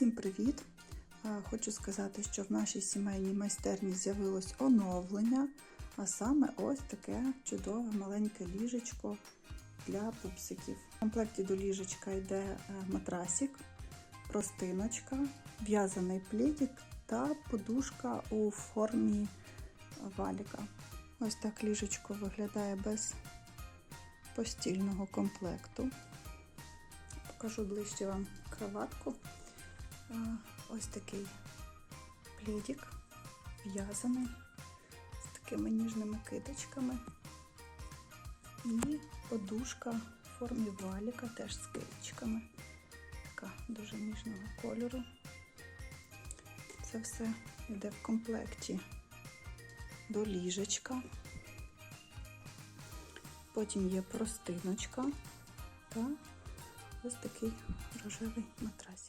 Всім привіт! Хочу сказати, що в нашій сімейній майстерні з'явилось оновлення, а саме ось таке чудове маленьке ліжечко для пупсиків. В комплекті до ліжечка йде е, матрасик, простиночка, в'язаний плідік та подушка у формі валіка. Ось так ліжечко виглядає без постільного комплекту. Покажу ближче вам кроватку. А, Ось такий плідік в'язаний з такими ніжними киточками. І подушка в формі валіка теж з киточками. Така дуже ніжного кольору. Це все йде в комплекті до ліжечка. Потім є простиночка та ось такий рожевий матрасик.